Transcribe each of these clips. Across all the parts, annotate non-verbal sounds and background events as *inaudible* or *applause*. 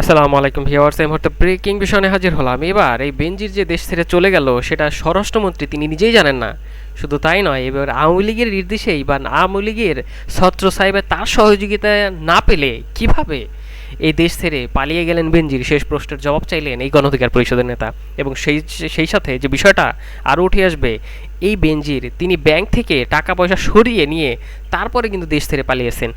আসসালামু আলাইকুম ভিউয়ার্স, এই মুহূর্তে ব্রেকিং বিষয় হাজির হলাম। এবার এই বেনজির যে দেশ ছেড়ে চলে গেল, সেটা স্বরাষ্ট্রমন্ত্রী তিনি নিজেই জানেন না। শুধু তাই নয়, এবার আওয়ামী লীগের নির্দেশেই বা আওয়ামী লীগের ছত্র সাহেবের তার সহযোগিতা না পেলে কীভাবে এই দেশ ছেড়ে পালিয়ে গেলেন বেনজির? শেষ প্রশ্নের জবাব চাইলেন এই গণঅধিকার পরিষদের নেতা। এবং সেই সেই সাথে যে বিষয়টা আরও উঠে আসবে, এই বেনজির তিনি ব্যাংক থেকে টাকা পয়সা সরিয়ে নিয়ে তারপরে কিন্তু দেশ ছেড়ে পালিয়েছেন।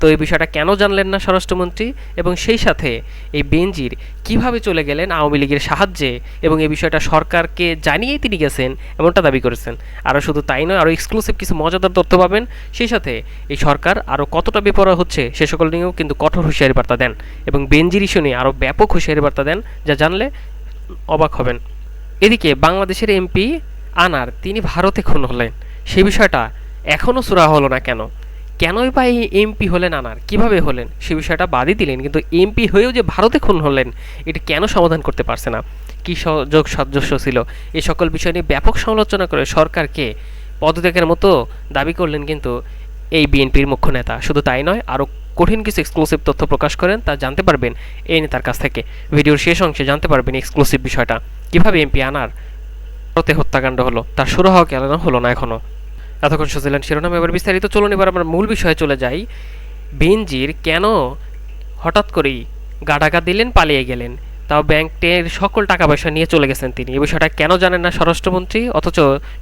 তো এই বিষয়টা কেন জানলেন না স্বরাষ্ট্রমন্ত্রী এবং সেই সাথে এই বেনজির কীভাবে চলে গেলেন আওয়ামী লীগের সাহায্যে এবং এই বিষয়টা সরকারকে জানিয়েই তিনি গেছেন, এমনটা দাবি করেছেন। আরও শুধু তাই নয়, আরও এক্সক্লুসিভ কিছু মজাদার তথ্য পাবেন। সেই সাথে এই সরকার আরও কতটা বেপরোয়া হচ্ছে সে সকল নিয়েও কিন্তু কঠোর হুঁশিয়ারি বার্তা দেন এবং বেনজির ইস্যু নিয়ে আরও ব্যাপক হুঁশিয়ারি বার্তা দেন, যা জানলে অবাক হবেন। এদিকে বাংলাদেশের এমপি আনার তিনি ভারতে খুন হলেন। সেই বিষয়টা এখনও সুরা হলো না কেন? কেনই বা এই এমপি হলেন আনার? কীভাবে হলেন? সে বিষয়টা বাদই দিলেন। কিন্তু এমপি হয়েও যে ভারতে খুন হলেন, এটা কেন সমাধান করতে পারছে না? কী সহযোগ সাদৃশ্য ছিল? এই সকল বিষয় নিয়ে ব্যাপক সমালোচনা করে সরকারকে পদত্যাগের মতো দাবি করলেন কিন্তু এই বিএনপির মুখ্য নেতা। শুধু তাই নয়, আরও কঠিন কিছু এক্সক্লুসিভ তথ্য প্রকাশ করেন, তা জানতে পারবেন এই নেতার কাছ থেকে। ভিডিওর শেষ অংশে জানতে পারবেন এক্সক্লুসিভ বিষয়টা। কীভাবে এমপি আনার ভারতে হত্যাকাণ্ড হলো? তার শুরু হওয়া কেন হলো না এখনও এতক্ষণ শুনছিলেন শিরোনাম। এবার বিস্তারিত চলুন, এবার আমরা মূল বিষয়ে চলে যাই। বেনজির কেন হঠাৎ করেই গাডাগা দিলেন, পালিয়ে গেলেন? তাও ব্যাংকের সকল টাকা পয়সা নিয়ে চলে গেছেন তিনি। এ বিষয়টা কেন জানেন না স্বরাষ্ট্রমন্ত্রী? অথচ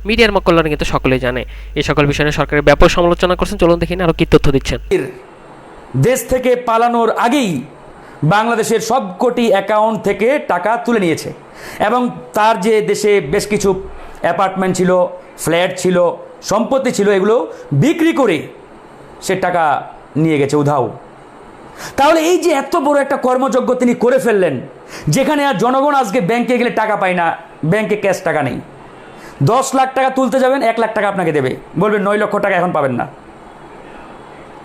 মিডিয়ার মকল্যাণে কিন্তু সকলেই জানে। এই সকল বিষয় সরকারের ব্যাপক সমালোচনা করছেন। চলুন দেখি আরও কি তথ্য দিচ্ছেন। দেশ থেকে পালানোর আগেই বাংলাদেশের সব কোটি অ্যাকাউন্ট থেকে টাকা তুলে নিয়েছে। এবং তার যে দেশে বেশ কিছু অ্যাপার্টমেন্ট ছিল, ফ্ল্যাট ছিল সম্পত্তি ছিল এগুলো বিক্রি করে সে টাকা নিয়ে গেছে, উধাও। তাহলে এই যে এত বড় একটা কর্মযজ্ঞ তিনি করে ফেললেন, যেখানে আর জনগণ আজকে ব্যাংকে গেলে টাকা পায় না ব্যাংকে ক্যাশ টাকা নেই। দশ লাখ টাকা তুলতে যাবেন, এক লাখ টাকা আপনাকে দেবে। বলবেন, নয় লক্ষ টাকা এখন পাবেন না।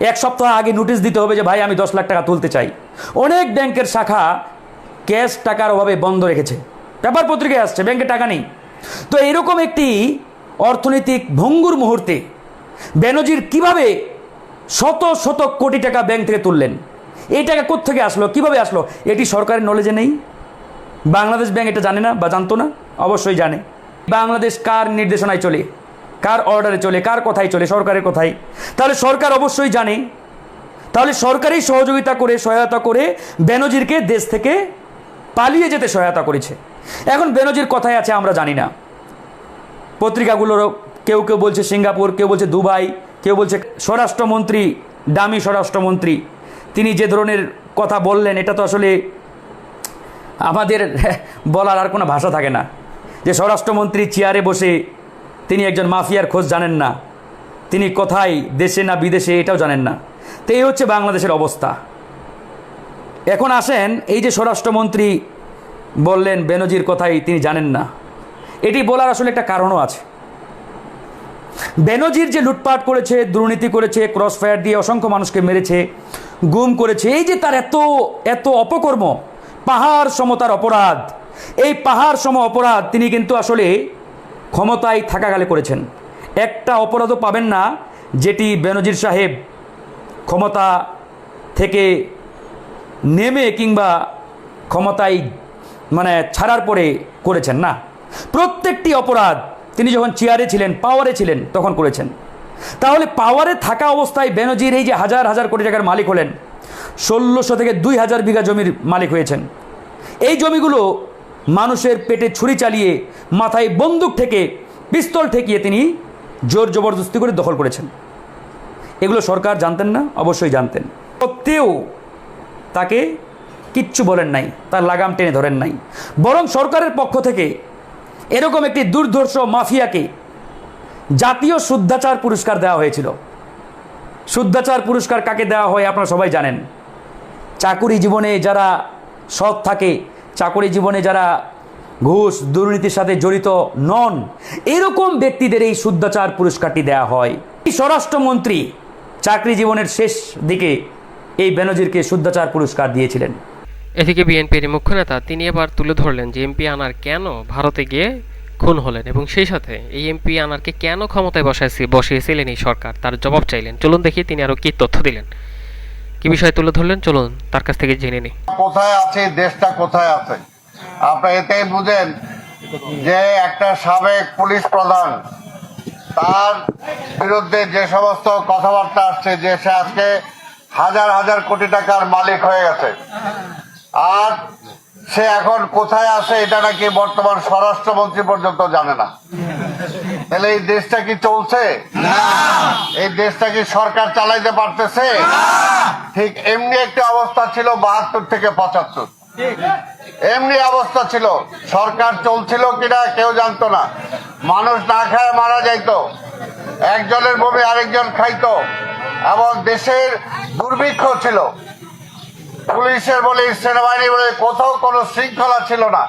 এক সপ্তাহ আগে নোটিশ দিতে হবে যে, ভাই, আমি দশ লাখ টাকা তুলতে চাই। অনেক ব্যাংকের শাখা ক্যাশ টাকার অভাবে বন্ধ রেখেছে। পেপার পত্রিকায় আসছে, ব্যাংকে টাকা নেই। তো এরকম একটি অর্থনৈতিক ভঙ্গুর মুহূর্তে বেনজির কীভাবে শত শত কোটি টাকা ব্যাংক থেকে তুললেন? এই টাকা কোত্থেকে আসলো? কীভাবে আসলো? এটি সরকারের নলেজে নেই। বাংলাদেশ ব্যাংক এটা জানে না বা জানতো না? অবশ্যই জানে। বাংলাদেশ কার নির্দেশনায় চলে? কার অর্ডারে চলে? কার কথায় চলে? সরকারের কথাই তাহলে সরকার অবশ্যই জানে। তাহলে সরকারই সহযোগিতা করে, সহায়তা করে বেনজিরকে দেশ থেকে পালিয়ে যেতে সহায়তা করেছে। এখন বেনজির কথায় আছে, আমরা জানি না। পত্রিকাগুলোরও কেউ কেউ বলছে সিঙ্গাপুর, কেউ বলছে দুবাই, কেউ বলছে স্বরাষ্ট্রমন্ত্রী, দামি স্বরাষ্ট্রমন্ত্রী। তিনি যে ধরনের কথা বললেন, এটা তো আসলে আমাদের *laughs* বলার আর কোনো ভাষা থাকে না। যে স্বরাষ্ট্রমন্ত্রী চেয়ারে বসে তিনি একজন মাফিয়ার খোঁজ জানেন না। তিনি কোথায়, দেশে না বিদেশে, এটাও জানেন না। তো এই হচ্ছে বাংলাদেশের অবস্থা। এখন আসেন, এই যে স্বরাষ্ট্রমন্ত্রী বললেন, বেনজির কথাই তিনি জানেন না। এটি বলার আসলে একটা কারণও আছে। বেনজির যে লুটপাট করেছে, দুর্নীতি করেছে ক্রস ফায়ার দিয়ে অসংখ্য মানুষকে মেরেছে, গুম করেছে, এই যে তার এত এত অপকর্ম, পাহাড় সমতার অপরাধ। এই পাহাড় সম অপরাধ তিনি কিন্তু আসলে ক্ষমতায় থাকাকালে করেছেন। একটা অপরাধও পাবেন না যেটি বেনজির সাহেব ক্ষমতা থেকে নেমে কিংবা ক্ষমতায় মানে ছাড়ার পরে করেছেন, না? প্রত্যেকটি অপরাধ তিনি যখন চেয়ারে ছিলেন পাওয়ারে ছিলেন, তখন করেছেন। তাহলে পাওয়ারে থাকা অবস্থায় বেনজির এই যে হাজার হাজার কোটি টাকার মালিক হলেন, ষোলোশো থেকে দুই হাজার বিঘা জমির মালিক হয়েছেন। এই জমিগুলো মানুষের পেটে ছুরি চালিয়ে, মাথায় বন্দুক থেকে পিস্তল ঠেকিয়ে তিনি জোর জবরদস্তি করে দখল করেছেন। এগুলো সরকার জানতেন না? অবশ্যই জানতেন। সত্ত্বেও তাকে কিচ্ছু বলেন নাই, তার লাগাম টেনে ধরেন নাই। বরং সরকারের পক্ষ থেকে এরকম একটি দুর্ধর্ষ মাফিয়াকে জাতীয় শুদ্ধাচার পুরস্কার দেওয়া হয়েছিল। শুদ্ধাচার পুরস্কার কাকে দেওয়া হয় আপনারা সবাই জানেন। চাকুরি জীবনে যারা সৎ থাকে, চাকুরি জীবনে যারা ঘুষ, দুর্নীতির সাথে জড়িত নন, এরকম ব্যক্তিদের এই শুদ্ধাচার পুরস্কারটি দেওয়া হয়। স্বরাষ্ট্রমন্ত্রী চাকরি জীবনের শেষ দিকে এই বেনজিরকে শুদ্ধাচার পুরস্কার দিয়েছিলেন। এদিকে বিএনপির মুখ্য নেতা তিনি এবার তুলে ধরলেন যে এমপি আনার কেন ভারতে গিয়ে খুন হলেন এবং সেই সাথে এই এমপি আনারকে কেন ক্ষমতায় বসাইছে বসিয়েছিলেন এই সরকার? তার জবাব চাইলেন। চলুন দেখি তিনি আরও কী তথ্য দিলেন। কি বিষয় তুলে ধরলেন? চলুন তার কাছ থেকে জেনে নিই। কোথায় আছে, দেশটা কোথায় আছে? আপনি এতেই বুঝেন যে একটা সাবেক পুলিশ প্রধান, তার বিরুদ্ধে যে সমস্ত কথাবার্তা আসছে যে সে আজকে হাজার হাজার কোটি টাকার মালিক হয়ে গেছে। আর সে এখন কোথায় আছে এটা নাকি বর্তমান স্বরাষ্ট্রমন্ত্রী পর্যন্ত জানে না। তাহলে এই দেশটা কি চলছে? এই দেশটা কি সরকার চালাইতে পারতেছে? ঠিক এমনি একটা অবস্থা ছিল বাহাত্তর থেকে পঁচাত্তর। এমনি অবস্থা ছিল। সরকার চলছিল কিনা কেউ জানতো না। মানুষ না খায় মারা যাইতো। একজনের বমি আরেকজন খাইতো। এবং দেশের দুর্ভিক্ষ ছিল। পুলিশের বলে, সেনাবাহিনী বলে, কোথাও কোনো শৃঙ্খলা ছিল না।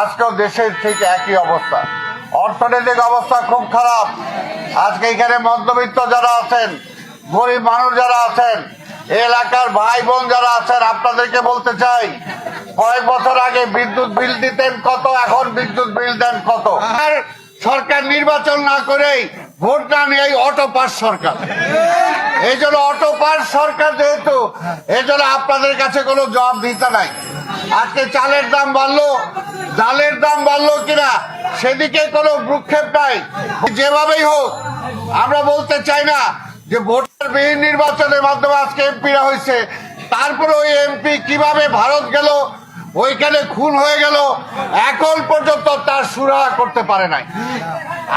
আজকেও দেশের ঠিক একই অবস্থা। অর্থনৈতিক অবস্থা খুব খারাপ। আজকে এখানে মধ্যবিত্ত যারা আছেন, গরিব মানুষ যারা আছেন, এলাকার ভাই বোন যারা আছেন, আপনাদেরকে বলতে চাই, কয়েক বছর আগে বিদ্যুৎ বিল দিতেন কত, এখন বিদ্যুৎ বিল দেন কত? আর সরকার নির্বাচন না করেই ভোট না নিয়ে অটো পাস সরকার। এই জন্য অটো পাস সরকার যেহেতু, এই জন্য আপনাদের কাছে কোনো জবাব দিতে নাই। আজকে চালের দাম বাড়লো, ডালের দাম বাড়লো কিনা, সেদিকে কোনো ভ্রুক্ষেপ নাই। যেভাবেই হোক, আমরা বলতে চাই না যে ভোটার বিহীন নির্বাচনের মাধ্যমে আজকে এমপিরা হয়েছে। তারপরে ওই এমপি কীভাবে ভারত গেল, ওইখানে খুন হয়ে গেল, এখন পর্যন্ত তার সুরাহা করতে পারে নাই।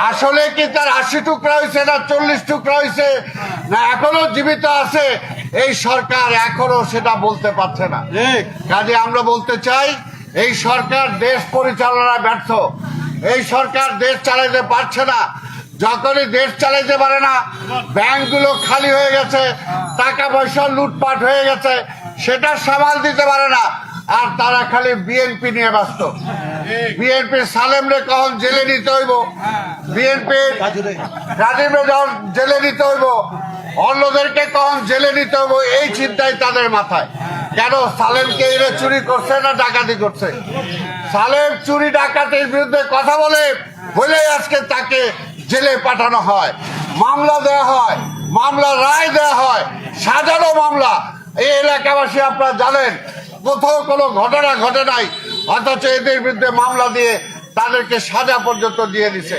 আসলে কি তার আশি টুকরা হয়েছে না চল্লিশ টুকরা হয়েছে না এখনও জীবিত আছে। এই সরকার এখনও সেটা বলতে পারছে না। কাজে আমরা বলতে চাই এই সরকার দেশ পরিচালনায় ব্যর্থ। এই সরকার দেশ চালাইতে পারছে না। যখনই দেশ চালাইতে পারে না ব্যাংকগুলো খালি হয়ে গেছে টাকা পয়সা লুটপাট হয়ে গেছে সেটা সামাল দিতে পারে না। আর তারা খালি বিএনপি নিয়ে ব্যস্ত। বিএনপির সালেমরে কখন জেলে নিতে হইব? বিএনপির রাজীবরে যখন জেলে নিতে হইব? অন্যদেরকে কখন জেলে নিতে হইব? এই চিন্তাই তাদের মাথায়। কেন সালেমকে এরা চুরি করছে না ডাকাতি করছে? সালেম চুরি ডাকাতির বিরুদ্ধে কথা বলে বলে আজকে তাকে জেলে পাঠানো হয়। মামলা দেওয়া হয় মামলা রায় দেওয়া হয়। সাজানো মামলা। এই এলাকাবাসী আপনারা জানেন কোথাও কোনো ঘটনা ঘটে নাই। অথচ এদের বিরুদ্ধে মামলা দিয়ে তাদেরকে সাজা পর্যন্ত দিয়ে দিছে।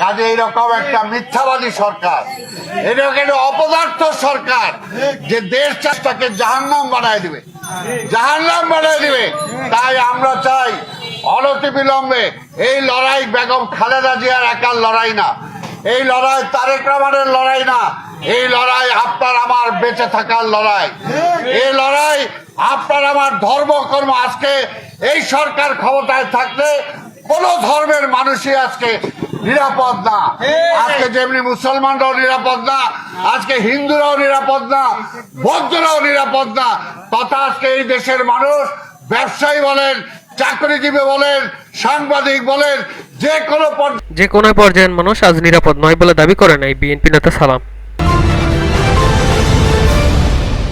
কাজে এইরকম একটা মিথ্যাবাদী সরকার, এরকম একটা অপদার্থ সরকার যে দেশ চাষটাকে জাহান্নাম বানায় দিবে। জাহান্নাম বানায় দিবে। তাই আমরা চাই অনতি বিলম্বে এই লড়াই বেগম খালেদা জিয়ার একার লড়াই না। এই লড়াই তারেক রহমানের লড়াই না। এই লড়াই আপনার বেঁচে থাকার লড়াই। এই লড়াই আপনার আমার ধর্মকর্ম আজকে এই সরকার ক্ষমতায় থাকলে কোন ধর্মের মানুষই আজকে নিরাপদ না। আজকে যেমনি মুসলমানরাও নিরাপদ না, আজকে হিন্দুরাও নিরাপদ না, বৌদ্ধরাও নিরাপদ না, তথা আজকে এই দেশের মানুষ ব্যবসায়ী বলেন, চাকরিজীবী বলেন, সাংবাদিক বলেন, যে কোনো যে কোনো পর্যায়ের মানুষ আজ নিরাপদ নয় বলে দাবি করেন এই বিএনপি নেতা সালাম।